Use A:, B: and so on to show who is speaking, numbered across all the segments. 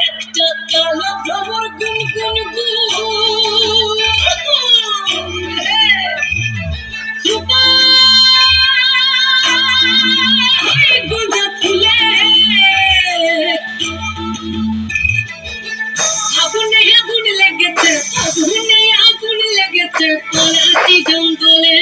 A: একটা কালো ভ্রমর গুনগুন আগুন লেগেছে আগুন লেগেছে জঙ্গলে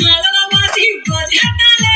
A: ভালোবাসি বজাতালে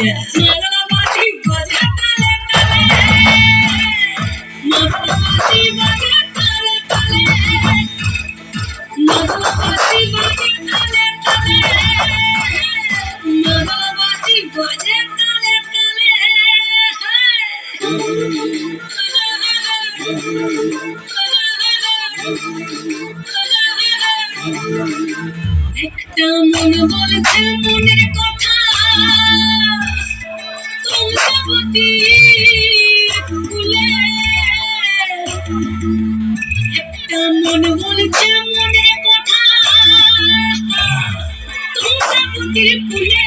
A: Malam একটা মন বলছে মনের কথা। একটা মন বলছে মনের কথা। তোমাবতীর ফুলে